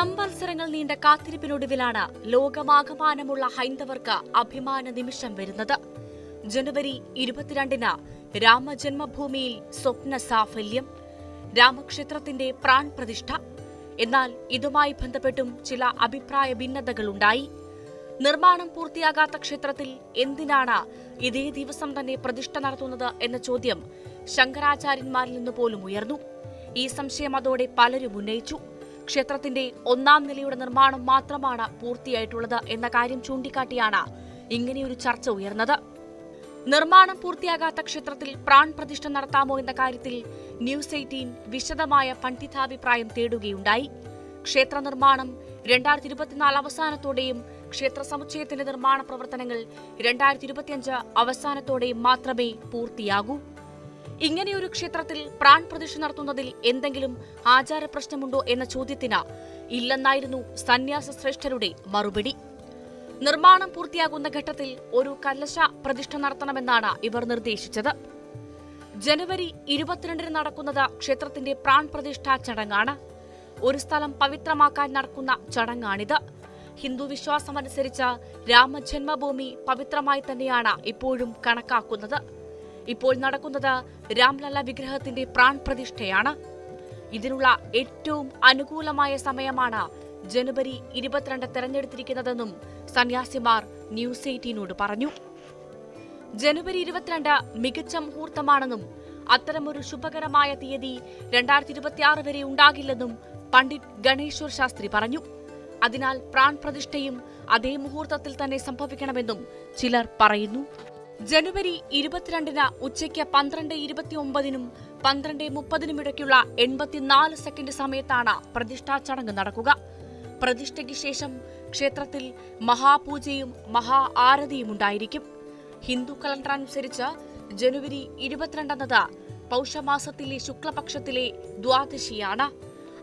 നക്ഷത്രങ്ങൾ നീണ്ട കാത്തിരിപ്പിനൊടുവിലാണ് ലോകമാകമാനമുള്ള ഹൈന്ദവർക്ക് അഭിമാന നിമിഷം വരുന്നത്. ജനുവരി ഇരുപത്തിരണ്ടിന് രാമജന്മഭൂമിയിൽ സ്വപ്ന സാഫല്യം രാമക്ഷേത്രത്തിന്റെ പ്രാൺ പ്രതിഷ്ഠ. എന്നാൽ ഇതുമായി ബന്ധപ്പെട്ടും ചില അഭിപ്രായ ഭിന്നതകളുണ്ടായി നിർമ്മാണം പൂർത്തിയാകാത്ത ക്ഷേത്രത്തിൽ എന്തിനാണ് ഇതേ ദിവസം തന്നെ പ്രതിഷ്ഠ നടത്തുന്നത് എന്ന ചോദ്യം ശങ്കരാചാര്യന്മാരിൽ നിന്ന് പോലും ഉയർന്നു. ഈ സംശയം അതോടെ പലരും ഉന്നയിച്ചു. ക്ഷേത്രത്തിന്റെ ഒന്നാം നിലയുടെ നിർമ്മാണം മാത്രമാണ് പൂർത്തിയായിട്ടുള്ളത് എന്ന കാര്യം ചൂണ്ടിക്കാട്ടിയാണ് ഇങ്ങനെയൊരു ചർച്ച ഉയർന്നത്. നിർമ്മാണം പൂർത്തിയാകാത്ത ക്ഷേത്രത്തിൽ പ്രാൺ പ്രതിഷ്ഠ നടത്താമോ എന്ന കാര്യത്തിൽ ന്യൂസ് എയ്റ്റീൻ വിശദമായ പണ്ഡിതാഭിപ്രായം തേടുകയുണ്ടായി. ക്ഷേത്ര നിർമ്മാണം രണ്ടായിരത്തി ഇരുപത്തിനാല് അവസാനത്തോടെയും ക്ഷേത്ര സമുച്ചയത്തിന്റെ നിർമ്മാണ പ്രവർത്തനങ്ങൾ രണ്ടായിരത്തി ഇരുപത്തിയഞ്ച് അവസാനത്തോടെയും മാത്രമേ പൂർത്തിയാകൂ. ഇങ്ങനെയൊരു ക്ഷേത്രത്തിൽ പ്രാൺ പ്രതിഷ്ഠ നടത്തുന്നതിൽ എന്തെങ്കിലും ആചാര പ്രശ്നമുണ്ടോ എന്ന ചോദ്യത്തിന് ഇല്ലെന്നായിരുന്നു സന്യാസ ശ്രേഷ്ഠരുടെ മറുപടി. നിർമ്മാണം പൂർത്തിയാകുന്ന ഘട്ടത്തിൽ ഒരു കലശ പ്രതിഷ്ഠ നടത്തണമെന്നാണ് ഇവർ നിർദ്ദേശിച്ചത്. ജനുവരി ഇരുപത്തിരണ്ടിന് നടക്കുന്നത് ക്ഷേത്രത്തിന്റെ പ്രാൺ പ്രതിഷ്ഠാ ചടങ്ങാണ്. ഒരു സ്ഥലം പവിത്രമാക്കാൻ നടക്കുന്ന ചടങ്ങാണിത്. ഹിന്ദു വിശ്വാസമനുസരിച്ച് രാമജന്മഭൂമി പവിത്രമായി തന്നെയാണ് ഇപ്പോഴും കണക്കാക്കുന്നത്. ഇപ്പോൾ നടക്കുന്നത് രാംലല്ല വിഗ്രഹത്തിന്റെ പ്രാൺപ്രതിഷ്ഠയാണ് ഇതിനുള്ള ഏറ്റവും അനുകൂലമായ സമയമാണ് ജനുവരി ഇരുപത്തിരണ്ട് തെരഞ്ഞെടുത്തിരിക്കുന്നതെന്നും സന്യാസിമാർ ന്യൂസ് എയ്റ്റീനോട് പറഞ്ഞു. ജനുവരി ഇരുപത്തിരണ്ട് മികച്ച മുഹൂർത്തമാണെന്നും അത്തരമൊരു ശുഭകരമായ തീയതി രണ്ടായിരത്തി ഇരുപത്തിയാറ് വരെ ഉണ്ടാകില്ലെന്നും പണ്ഡിറ്റ് ഗണേശ്വർ ശാസ്ത്രി പറഞ്ഞു. അതിനാൽ പ്രാൺപ്രതിഷ്ഠയും അതേ മുഹൂർത്തത്തിൽ തന്നെ സംഭവിക്കണമെന്നും ചിലർ പറയുന്നു. ജനുവരി ഇരുപത്തിരണ്ടിന് ഉച്ചയ്ക്ക് പന്ത്രണ്ട് ഇരുപത്തിയൊമ്പതിനും പന്ത്രണ്ട് മുപ്പതിനും ഇടയ്ക്കുള്ള എൺപത്തിനാല് സെക്കൻഡ് സമയത്താണ് പ്രതിഷ്ഠാ ചടങ്ങ് നടക്കുക. പ്രതിഷ്ഠയ്ക്ക് ശേഷം ക്ഷേത്രത്തിൽ മഹാപൂജയും മഹാ ആരതിയും ഉണ്ടായിരിക്കും. ഹിന്ദു കലണ്ടർ അനുസരിച്ച് ജനുവരി ഇരുപത്തിരണ്ടെന്നത് പൗഷമാസത്തിലെ ശുക്ലപക്ഷത്തിലെ ദ്വാദശിയാണ്.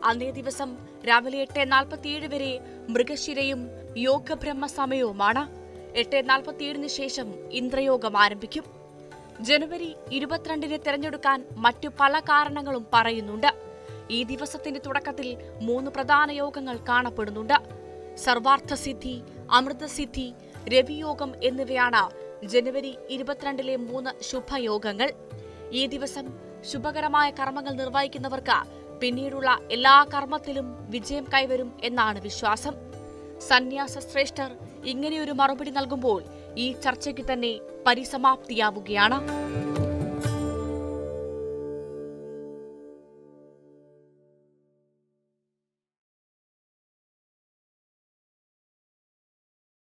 അന്നേ ദിവസം രാവിലെ എട്ട് നാൽപ്പത്തിയേഴ് വരെ മൃഗശിരയും യോഗബ്രഹ്മ സമയവുമാണ്. എട്ട് നാൽപ്പത്തിയേഴിന് ശേഷം ഇന്ദ്രയോഗം ആരംഭിക്കും. ജനുവരി ഇരുപത്തിരണ്ടിന് തെരഞ്ഞെടുക്കാൻ മറ്റു പല കാരണങ്ങളും പറയുന്നുണ്ട്. ഈ ദിവസത്തിന്റെ തുടക്കത്തിൽ മൂന്ന് പ്രധാന യോഗങ്ങൾ കാണപ്പെടുന്നുണ്ട്. സർവാർത്ഥസിദ്ധി അമൃതസിദ്ധി രവിയോഗം എന്നിവയാണ് ജനുവരി ഇരുപത്തിരണ്ടിലെ മൂന്ന് ശുഭയോഗങ്ങൾ. ഈ ദിവസം ശുഭകരമായ കർമ്മങ്ങൾ നിർവഹിക്കുന്നവർക്ക് പിന്നീടുള്ള എല്ലാ കർമ്മത്തിലും വിജയം കൈവരും എന്നാണ് വിശ്വാസം. സന്യാസ ശ്രേഷ്ഠർ ഇങ്ങനെയൊരു മറുപടി നൽകുമ്പോൾ ഈ ചർച്ചയ്ക്ക് തന്നെ പരിസമാപ്തിയാവുകയാണ്.